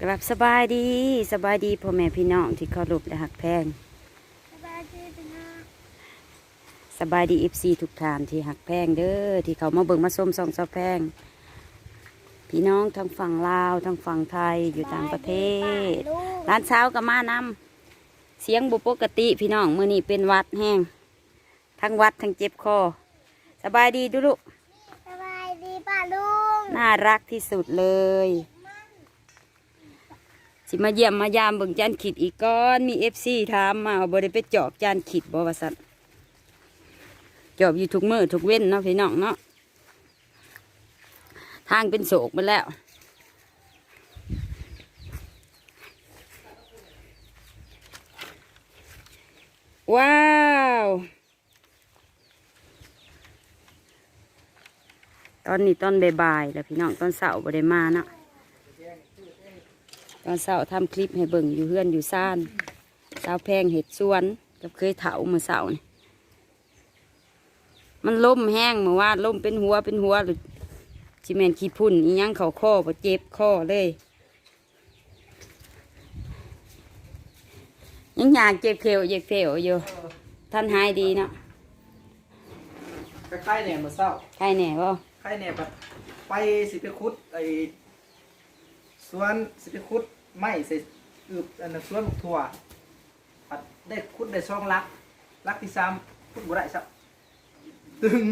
กลับสบายดีสบายดีพ่อแม่พี่น้องที่เคารพและหักแพงสบายดีพี่น้องสบายดีเอฟซีทุกท่านที่หักแพงเด้อที่เขามาเบิ่งมาส้มซองซอแพง พี่น้องทั้งฝั่งลาวทั้งฝั่งไทยอยู่ต่างประเทศลูกร้านเช้าก็มานำเสียงบุปกติพี่น้องมื้อนี้เป็นหวัดแห้งทั้งหวัดทั้งเจ็บคอสบายดีดูลูกสบายดีป้าลุงน่ารักที่สุดเลย สิมาเยี่ยมมายามเบิ่งจานขีดอีกก้อนมีเอฟซีถามมาว่าบ่ได้ไปจอบจานขีดบ่ว่าสันจอบอยู่ทุกมือทุกเว้นเนาะพี่น้องเนาะทางเป็นโศกไปแล้วว้าวตอนนี้ตอนบ่ายๆแล้วพี่น้องตอนเสาร์บ่ได้มาเนาะ ตอนเสาร์ทำคลิปให้เบิ่งอยู่เฮือนอยู่ซ่านสาวแพงเห็ดสวนกับเคยเถาเมื่อเสาร์นี่มันล่มแห้งเมื่อวานล่มเป็นหัวเป็นหัวหรือจิแมนขี้พุ่นอีหยังเขาข้อบ่เจ็บข้อเลยยังอยากเจ็บเขวเจ็บเขวอยู่ท่านหายดีเนาะคล้ายๆเนี่ยมือเศร้าใครแน่บ่คล้ายเนี่ยแบบไปสิไปคุดไอ้ สวนสิไปคุดไม้ใส่อึบอันนั้นสวนบักถั่วปัดได้คุดได้ช่องลัก ลักที่สามคุดบ่ได้ซับตึง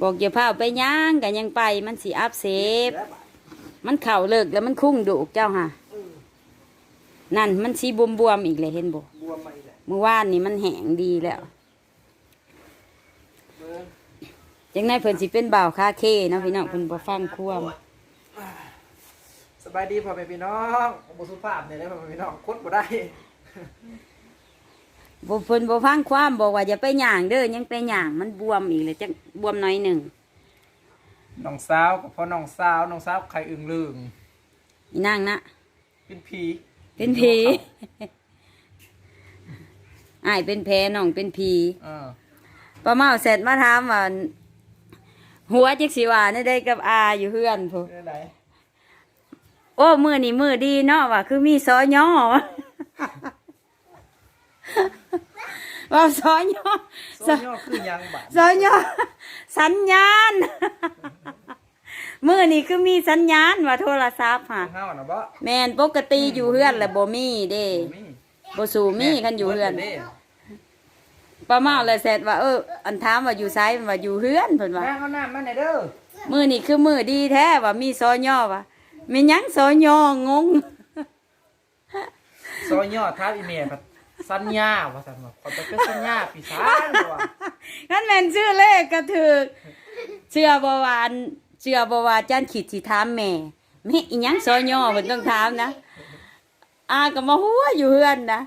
บอกอย่าพาไปย่างกันยังไปมันสีอับเสบแล้วบาดมันเข่าเลิกแล้วมันคุ้งดุเจ้าค่ะนั่นมันสีบวมบวมๆอีกเลยเห็นบ่บวมมาอีกแล้วเมื่อวานนี่มันแห้งดีแล้วเบิ่งจังไดเพิ่นสิเป็นบ่าวคาเคเนาะพี่น้องเพิ่นบ่ฟังความส บายดีพ่อแม่พี่น้องบ่สุภาพเนี่ยแหละพ่อแม่พี่น้องคุดบ่ได้บ่เพิ่นบ่ฟังความบอกว่าอย่าไปย่างเด้อยังไปย่างมันบวมอีกเลยจังบวมหน้อยหนึ่งน้องสาวกับพ่อน้องสาวน้องสาวไข่อึ่งลึงอีนางนะเป็นผีเป็นผีอ้ายเป็นแพ้น้องเป็นผีเออป้าเมาเสร็จมาถามว่าหัวจักสิว่าได้ได้กับอาอยู่เฮือนพุ่นเป็นไดโอ้มือนี่มือดีเนาะว่ะคือมีซอย่อวะว่าซอย่อโซย่อคือหยังบาดซอย่อสัญญาณมือนี่คือมีสัญญาณว่าโทรศัพท์ค่ะเฮาน่ะบ่แมนปกติอยู่เฮือนแหละบ่มีเด้มีบ่สู่มีกันอยู่เฮือนบิดด้ป้าเมาเลยเสร็จว่าเอออันถามว่าอยู่ไสมันว่าอยู่เฮือนเพิ่นว่าแม่เอาน้ำมาหน่อยเด้อมือนี่คือมือดีแท้ว่ามีซอย่อว่ะ แม่นหยังซอย่องง ซอยย่อท้าอีเมลครับสัญญาว่าสันว่าขอไปเป็นสัญญาปีศาจว่ะนั่นแม่นชื่อเลขก็ถือเชื่อบวานเชื่อบวาจันขีดสิถามแม่แม่อีหยังซอย่อเพิ่นต้องถามนะอาก็มาหัวอยู่เฮือนนะ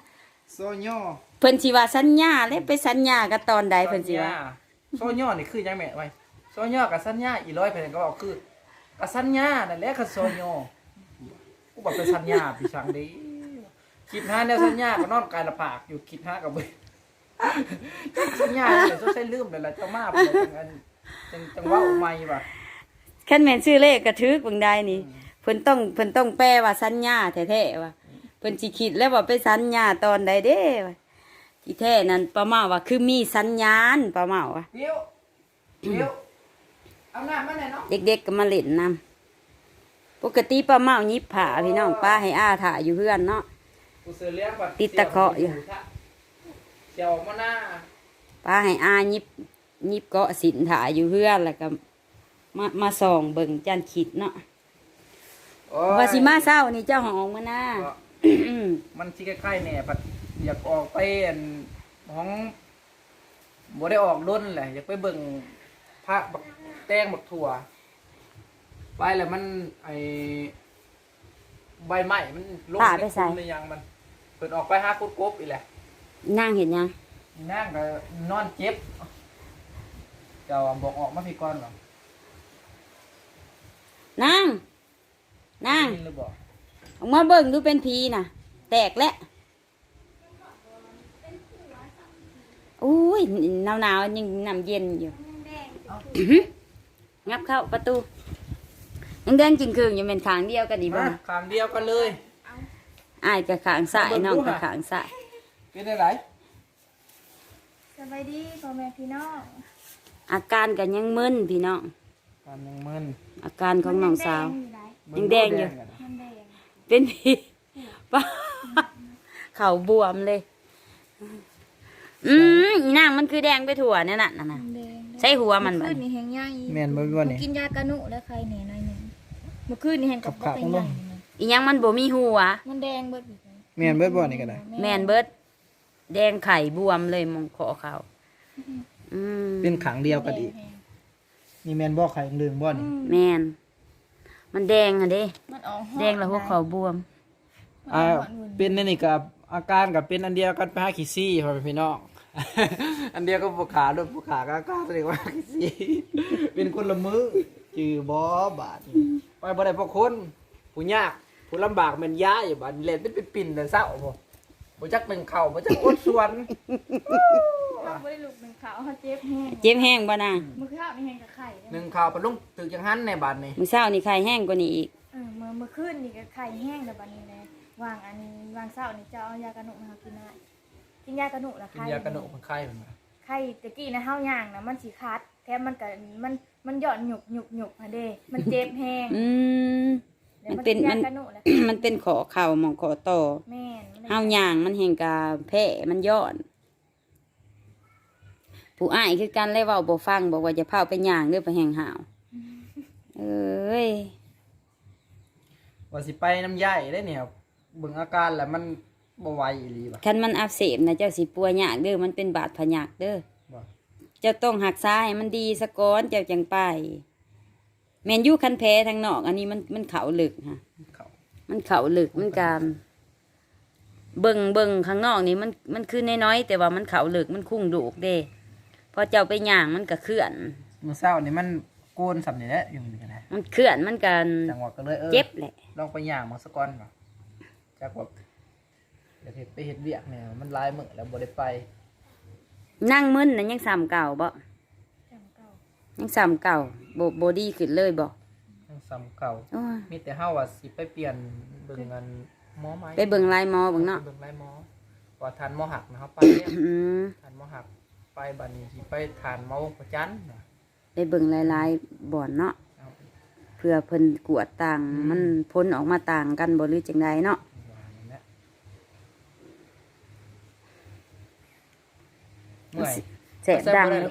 ซอยย่อเพิ่นสิว่าสัญญาแล้วไปสัญญากันตอนใดเพิ่นสิว่าซอยย่อนี่คือหยังแม่ไว้ซอยย่อกับสัญญาอีร้อยเพิ่นก็บอกคือ กับสัญญานั่นแหละคือซอยย่อกูบอกเป็นสัญญาปีศาจเด้คิดหาแนวสัญญาก็นอนกายละปากอยู่คิดหากับเบิ่งสัญญาเนี่ยต้องใช้ลืมเลยล่ะเจ้ามาเพิ่นจังอันจังจังเว้าใหม่ว่ะคันแม่นชื่อเลขก็ถือเบิ่งได้นี่เพิ่นต้องเพิ่นต้องแปลว่าสัญญาแท้ๆว่าเพิ่นสิคิดแล้วว่าไปสัญญาตอนใดเด้ว่าที่แท้นั้นป้าเมาว่าคือมีสัญญาณป้าเมาว่าเดี๋ยวเดี๋ยว เอาน้ำมาหน่อยเนาะเด็กๆก็มาเล่นนํปกติป้าเมายิบผ้าพี่น้องป้าให้อาถ่าอยู่เฮือนเนาะ กูซื้อเลี้ยงบัติดตะเคาะอยู่ เจียวมาหน้าป้าให้อายิบยิบเกาะสินถ่าอยู่เฮือนแล้วก็มามาส่องเบิ่งจันขิดเนาะโอ้ยว่าสิมาเศร้านี่เจ้าของมาหน้าก็อืมมันที่ใกล้ๆเนี่ยปัดอยากออกไปอันห้องบ่ได้ออกด้นแหละอยากไปเบิ่ง พระบักแตงบักถั่ว ไปแล้วมันไอใบไม้มันลงในคุมในยังมัน เปิดออกไปหาคุดกบอีแหละนั่งเห็นยังนั่งก็นอนเจ็บเจ้าบอกออกมาพี่ก่อนเหรอนั่งนั่งยินหรือบอกออกมาเบิ่งดูเป็นผีน่ะ แตกแล้วอุ้ยหนาวๆยังน้ำเย็นอยู่แด งงับเข้าประตูยังแดงจริงคืงยังเป็นขางเดียวกันอีกบ่มาขางเดียวกันเลยอ้ายกับขางซ้ายน้องกับขางซ้ายเป็นอะไรสบายดีพ่อแม่พี่น้องอาการกันยังมึนพี่น้องกันยังมึนอาการของน้องสาวยังแดงอยู่มันแดงเป็นพี่ป้าเข่าบวมเลย อืมอีนางมันคือแดงไปทั่วเนี่ยน่ะน่ะน่ะมันแดงใช่หัวมันบ่เมื่อคืนนี่แหงใหญ่แม่นบ่บ่นี่ กินยากระหนุแล้วใครแหน่หน่อยหนึงเมื่อคืนนี่แหงกับขับบ่ๆเป็นลใหญ่งอีหยังมันบ่มีหัว มันแดงเบิดอีกเลยแม่นเบิดบ่นี่ก็ได้แม่นเบิดแดงไข่บวมเลยมองขอเขาอืมเป็นขางเดียวกันอีกแดงนี่แม่นบ่ไข่เหลืองบ่นี่แม่นมันแดงอะเด้ มันออกหอมแดงแล้วพวกเขาบวม อ่าเป็นนี่นี่กับอาการกับเป็นอันเดียวกันไปหาขี้ซี่พ่อแม่พี่น้อง อันเดียวก็ผู้ขาด้วยผู้ขาก็อาการเรียกว่าขี้ซี่เป็นคนละมือจือบ่บาดนี่ไปบ่ได้เพราะคนผู้ยากผู้ลำบากแมันย้ายอยู่บาดนี่เล่นเป็นเป็นปิ่นแต่เศร้าบ่บ่จักเป็นเข่าบ่จักอดส่วนเราไม่ได้ลูกเป็นขาวเขาเจ็บแห้งเจ็บแห้งบ่นางเมื่อข้าวนี่แห้งกับไข่หนึ่งข่าวปลุงถึกจังหันในบาดนี่มื้อเช้านี่ไข่แห้งกว่านี้อีกเออเมื่อเมื่อคืนนี่ก็ไข่แห้งแต่บัดนี้เลยวางอันนี้วางเศร้านี่จะเอายากระหนุมากินได้ กินยากระหนุละกินไข่ยากระหนกคนไข้มันมาไข่ตะกี้นะเฮาย่างนะมันสิคัดแถมมันก็มันมันหย่อนหยุกหยุกหยุกฮะเด้มันเจ็บแห้งอืม ดี๋ยวมันเป็นกิมัน ยากระหนุแล้วมันเป็นขอเข่าหมองขอต่อแม่นมันเฮาย่างมันแห่งกาแพ้มันย้อน ผู้อ้ายคือกันเลยเว้าบ่ฟังบอกว่าจะพาไปย่างเด้อไปแห่งหาวเอ้ย ว่าสิไปน้ำย่ายได้เนี่ยเบิ่งอาการแล้วมัน บ่ไหวอีหลีบ่ะ คันมันอักเสบนะเจ้าสิปัวยากเด้อมันเป็นบาดพยากเด้อบ่ เจ้าต้องหักซ้ายให้มันดีสะก้อนเจ้าจังไปแมนยูคันแพ้ทางนอก อันนี้มันมันเขาลึกฮะ เขามันเขาลึกมันการเบิ่งเบิ่งข้างนอกนี่มันมันคือน้อยๆแต่ว่ามันเขาลึกมันคุ้งดูกเด้พอเจ้าไปย่างมันก็เคลื่อนเมื่อเช้านี่มันโกนสำนี่แหละอยู่นี่ก็ได้มันเคลื่อนมันกันจังหวะก็เลยเออเจ็บแหละลองไปย่างมาสะก่อนบ่จากว่า เดี๋ยวเฮ็ดไปเฮ็ดเวียกเนี่ยมันหลายมื้อแล้วบ่ได้ไปนั่งมึนนะยังซ้ำเก่าบ่จำเก่ายังซ้ำเก่าโบโบดีขึ้นเลยบ่ยังซ้ำเก่า โอ้ยมีแต่เฮาว่าสิไปเปลี่ยนเบิ่งกันหมอไหมไปเบิ่งลายหมอเบิ่งเนาะไปเบิ่งลายหมอว่าทานหมอหักนะครับไปเนี่ยอืมทานหมอหักไปบัดนี้สิไปทานหมอวงประจันทร์น่ะไปเบิ่งลายๆบ่อนเนาะ เอา เพื่อเพิ่นกวดต่างมันพ้นออกมาต่างกันบ่หรือจังใดเนาะ ว่านั่นแหละ เมื่อยแสบดังเลเลยย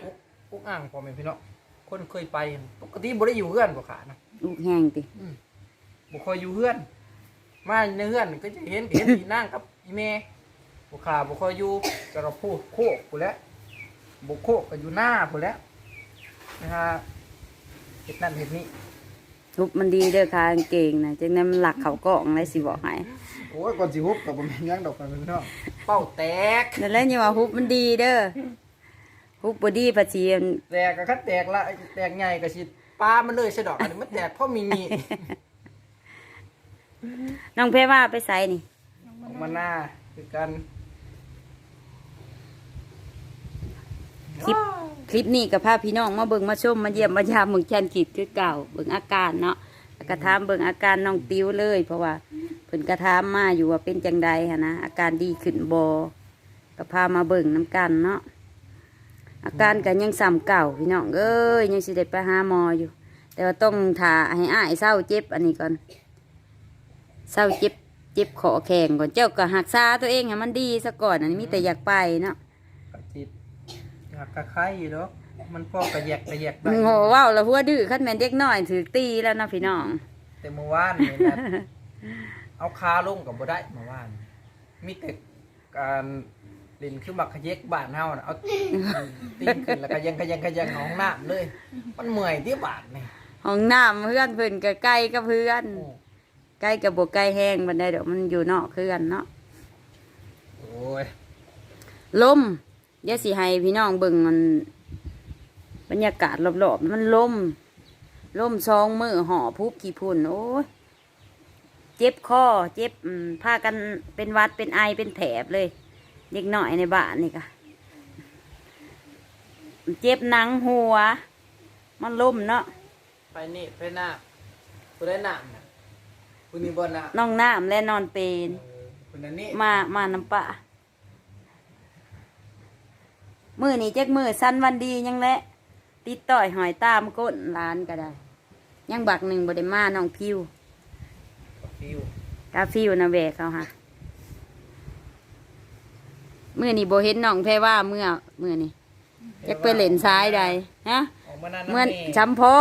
อุกอ่างพอแม่พี่น้องคนเคยไปปกติบ่ได้อยู่เฮือนบ่ขานะลูกแห้งติบ่ค่อยอยู่เฮือน มาในเฮือนก็จะเห็นเห็นอีนางกับอีแม่บ่ขาบ่ค่อยอยู่ก็เราพูดโคกพู้นแหล้วบ่โคกก็อยู่หน้าพู้นแหล้วนะฮะเฮ็ดนั่นเฮ็ดนี่ทุบมันดีเด้อค่ะกางเก่งนะจังนั้นมันหลักเขากล่องเลยสิบอกให้โอ้ยก่อนสิฮุบก็บ่แม่นหยังดอกกันพี่น้องเป้าแตกนั่นแหละนี่ว่าฮุบมันดีเด้อ ฮุบบ่ดีภาษีมันแตกก็คัดแตกละแตกใหญ่ก็สิปามันเลยซะดอกอันนี้มันแตกเพราะมีนี่น้องเพรว่าไปใส่นี่น้องอมัอนกมาหน้าคือกันคลิปคลิปนี้กับพาพี่น้องมาเบิ่งมาชมมาเยี่ยมมายามเมืองชันกิดคือเก่าเบิ่งอาการเนาะแล้วก็ถามเบิ่งอาการน้องติ้วเลย เพราะว่าเพิ่นกระทามมาอยู่ว่าเป็นจังใดหั้นนะอาการดีขึ้นบ่ก็พามาเบิ่งน้ำกันเนาะ อาการก็ยังซ้ำเก่าพี่น้องเอ้ยยังสิได้ไปหาหมออยู่ แต่ว่าต้องถ่าให้อ้ายเศร้าเจ็บอันนี้ก่อนเศร้าเจ็บเจ็บขอแข่งก่อนเจ้าก็หักษาตัวเองให้มันดีซะก่อนอันนี้มีแต่อยากไปเนาะกะจิตอยากกะไข่อยู่ดอกมันพอกระแยกกระแยกได้โง่เว้าแล้วหัวดื้อคันแม่นเด็กน้อยถือตีแล้วเนาะพี่น้อง แต่เมื่อวานนี่นะเอาคาลงกับบ่ได้เมื่อวานมีแต่การเล่นคือบักขะเยกบ้านเฮาน่ะเอาตีนขึ้นแล้วก็ยังขยังขยังของน้ำเลย มันเมื่อยที่บาดนี่ห้องน้ำเพื่อนเพิ่นก็ใกล้กับเพื่อน โอ้ใกล้กับบกใกล้แห้งบันไดเดี๋ยวมันอยู่นอกเพื่อนเนาะโอ้ยลมเดี๋ยวสิให้พี่น้องเบิ่งมัน บรรยากาศรอบๆมันลมลมซองมือห่อพุบกี่พุ่นโอ้ยเจ็บคอเจ็บอืมพากันเป็นหวัดเป็นไอเป็นแถบเลย เด็กหน่อยในบ้านนี่ค่ะเจ็บหนังหัว มันล่มเนาะไปนี่ไปหน้าไปผู้ได้น้ำน่ะผู้นี้บ่น้ำน้องน้ำและนอนเป็นเออผู้นั้นนี่มามาน้ำปะมือนี่จักมือสั้นวันดียังแหละ ติดต่อยหอยตามก้นร้านก็ได้ ยังบักหนึ่งบไดมาน้องพิวฟิวกาฟิวนะแบกเขาฮะ มือนี่โบเห็นน้องแพรว่าเมื่อมือนี่จักไปเล่นซ้ายใดฮะออกมานานเหมื่อนแม่จำพอ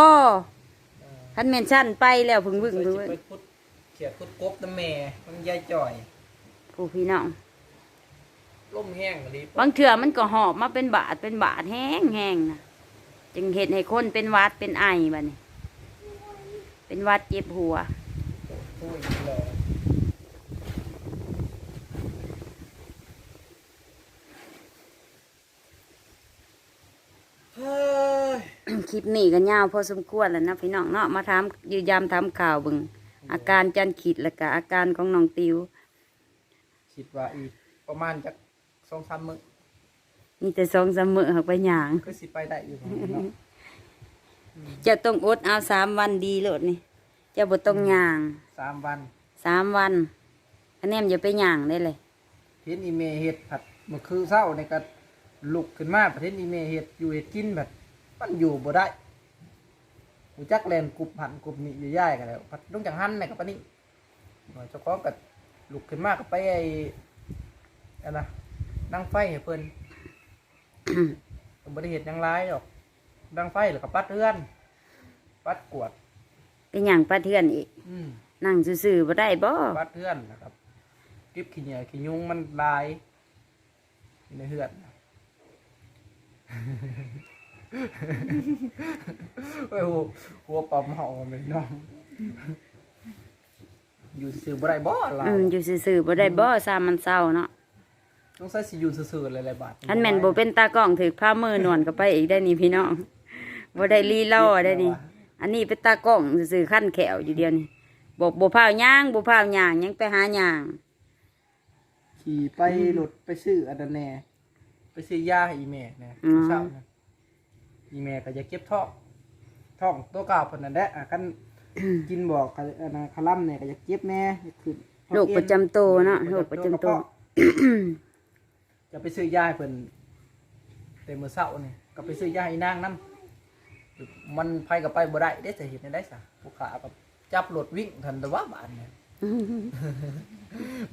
คันเมนชั่นไปแล้วพึ่งพึ่งเคยพึ่งสิไปพุดเขียดพุดกบน้ำแม่มันยายจ่อยผู้พี่น้องล่มแห้งเลยบางเถื่อมันก็หอบมาเป็นบาทเป็นบาทแห้งแห้งนะจึงเห็นให้คนเป็นหวัดเป็นไอบัดนี้เป็นหวัดเจ็บหัว โอ้ยเลย เฮ้ย คลิปนี้ก็ยาวพอสมควรแล้วนะพี่น้องเนาะมาถามยืนยามถามข่าวเบึงอาการจันขีดและก็อาการของน้องติวคิดว่าอีกประมาณจักสองสามมื้อมีแต่สองสามมือหักไปหยางคือสิไปได้อยู่เนาะจะต้องอดเอาสามวันดีโลดนี่เจะบ่ต้องหยางสามวันสามวันคะแนนอย่าไปหยางได้เลยเห็นอีเมเฮ็ดผัดเมื่อคือเศร้าในก็ลุกขึ้นมาประเทศอีเมเฮ็ดอยู่เฮ็ดกินแบบ มันอยู่บ่ได้หูจักแลนกรุบหันกรุบนี่อยู่ย่ายกันแล้วผัดต้องจังหันในกับปานนี้หน่อยเจ้าของก็ลุกขึ้นมาก็ไปไอ้อันนะนั่งไฟให้เพิ่นก็บ่ได้เฮ็ดหยังหลายดอกดังไฟแล้วก็ปัดเรือน ปัดกวาดเป็นหยางป้าเทือนอีก อืม นั่งซื่อๆบ่ได้บ่ปัดเรือนนะครับเก็บขี้เหนียวขี้ยุงมันหลายอยู่ในเฮือน โอ้ยโหหัวปอมเห่าเลยน้อง อยู่ซื่อบ่ได้บ่เราอืมอยู่ซื่อๆบ่ได้บ่ซามันเศร้าเนาะต้องใส่สิอยู่ซื่อๆหลายๆบาทอันแม่นบ่เป็นตากล้องถือผ้ามือนวลก็ไปอีกได้นี่พี่น้องบ่ได้ลีล่อได้นี่ อันนี้เป็นตากล้องซื่อๆขั้นแขวอยู่เดียวนี่บอกบ่พาวย่างบ่พาวย่างยังไปหาย่าง ขี่ไปรถไปซื้ออันนั้นแน่ไปซื้อยาให้อีแม่นะเช้านะ อีแม่ก็จะเก็บท้องท้องตัวเก่าเพิ่นนั่นแหละอะกันกินบอกกะอันนั้นคาร่ำเนี่ยก็จะเจ็บแน่ขึ้นโรคประจำตัวเนาะโรคประจำตัว จะไปซื้อยาให้เพิ่นเต็มมือเช้านี่ก็ไปซื้อยาให้นางนํมันไปก็ไปบ่ได้เด้จะเห็นได้ซะผู้ขาก็จับรถวิ่งทันแตะว่าบ้านเนี่ย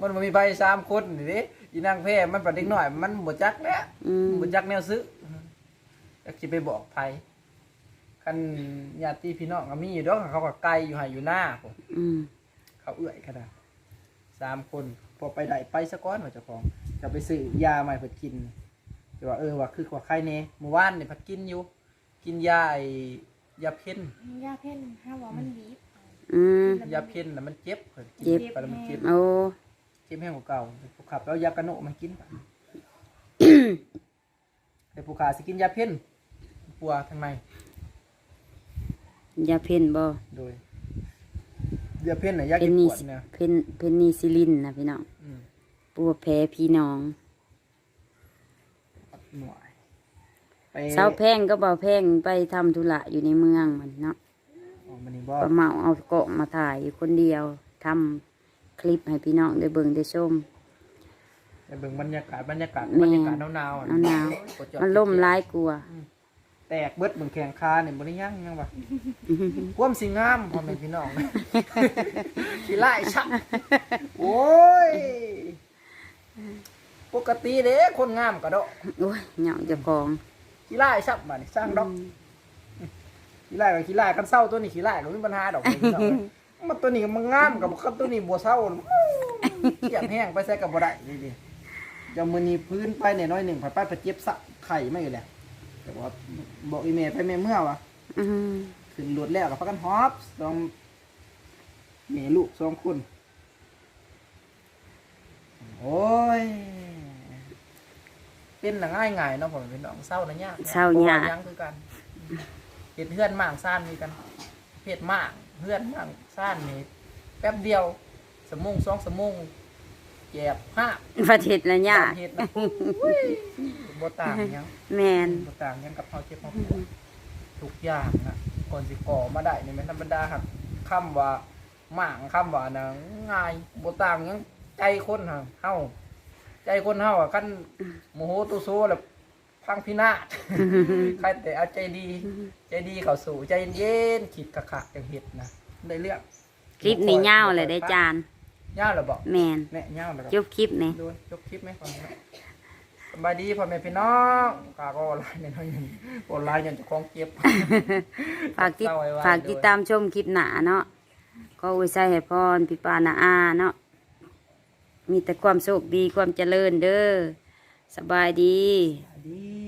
มันบ่มีไปสามคนนี่เด้อีนางแพ้มันประเด็กน้อย มันบ่จักแล้วอืม บ่จักแนวซื้อ จักสิไปบอกไผคันญาติพี่น้องก็มีอยู่ดอกเขาก็ไกลอยู่ให้อยู่หน้าผมอืมเขาเอื้อยขนาดสามคนพอไปได้ไปสะก้อนว่าเจ้าของจะไปซื้อยาใหม่เพิ่นกินจะว่าเออว่าคือว่าใครเน่เมื่อวานนี่เพัดกินอยู่ กินยาไอ้ยาเพ่นยาเพ่นห้าว่ามันบีบอืมยาเพ่นน่ะมันเจ็บพิ่นกินเจ็บไปแล้วมันเจ็บ โอ้ เจ็บแห้งกว่าเก่าผู้ขับแล้วยากระโนะมันกินไปแต่ผู้ขาสิกินยาเพ่น ปัวทางในยาเพ่นบ่โดยยาเพ่นน่ะยาเพเก็นบนิปวดสเนี่ยเพนเพนนิซิลินนะพี่น้องอืมปัวแพ้พี่น้องหน่วยไปเช้าแพงก็เบาแพงไปทำธุระอยู่ในเมืองมันเนาะอ๋อมันนี่บ่ประเมาเอาเกาะมาถ่ายอยู่คนเดียวทำคลิปให้พี่น้องได้เบิ่งได้ชม ไปเบิ่งบรรยากาศบรรยากาศแม่ บรรยากาศหนาวๆอะหนาวกดจอดมันล่มร้ายกลัว แตกเบิดเบิ่งแข่งคาเนี่ยบ่ได้ยังยังวะความสิงามพ่อแม่พี่น้องขี้ไล่ชักโอ้ย ปกติเด้คนงามกระโดดโอ้ยเหงาเจ้าของขี้ไล่ชักมานี่สร้างดอกขี้ไล่กับขี้ไล่กันเศร้าตัวนี้ขี้ไล่ก็มีปัญหาดอกพี่น้องมันตัวนี้มันงามกับคันตัวนี้บ่เศร้าเกียบแห้งไปใส่กับบ่ได้นี่ดิจะมื้อนี้พื้นไปเนี่ยน้อยหนึ่งผัดไปผัดเจ็บสะไข่ไม่อยู่แล้ว แต่ว่าบอกอีเมลไปแม่เมื่อวะอืมขึ้นรถแล้วกับพักกันฮอปสองแม่ลูกสองคน โอ้ย เป็นหนังง่ายง่ายๆเนาะผมเป็นน้องเศร้านะยากเศร้ายากพะว่ยังคือกันเห็ดเพื่อนหมางซ่านมีกันเห็ดหมางเพื่อนหมางซ่านนี่แป๊บเดียวสมงสองสมง แจบห้าประเทศละยากเห็ดนะอุ้ยบ่ต่างหยังแมนบ่ต่างหยังกับเฮาเจ็บเฮาปวดทุกอย่างนะก่อนสิก่อมาได้นี่แมันธรรมดาครับคำว่าหมางคำว่านะง่ายบ่ต่างหยังใจคนเฮาเฮาใจคนเฮาอะกันโมโหตุโซแล้วพังพินาศ ใครแต่เอาใจดี ใจดีเข้าสู่ใจเย็นๆคิดกะขะจังเฮ็ดนะได้เรื่อง คลิปนี้ยาวเลยได้จาน ยาวแล้วบอกแมนแน่ยาวแล้วจบคลิปนี่ดูยกคลิปไหมฟังนะสบายดีพ่อแม่พี่น้องกาก็ไลน์เนี่ยน้อยหนึ่งโอนไลน์เนี่ยจะคล้องเก็บ ฝากติดเศร้ไว้ไว้ฝากติดตามชมคลิปหนาเนาะก็อวยใส่ให้พรพี่ปานาอาเนาะมีแต่ความสุขดีความเจริญเด้อสบายดี ดี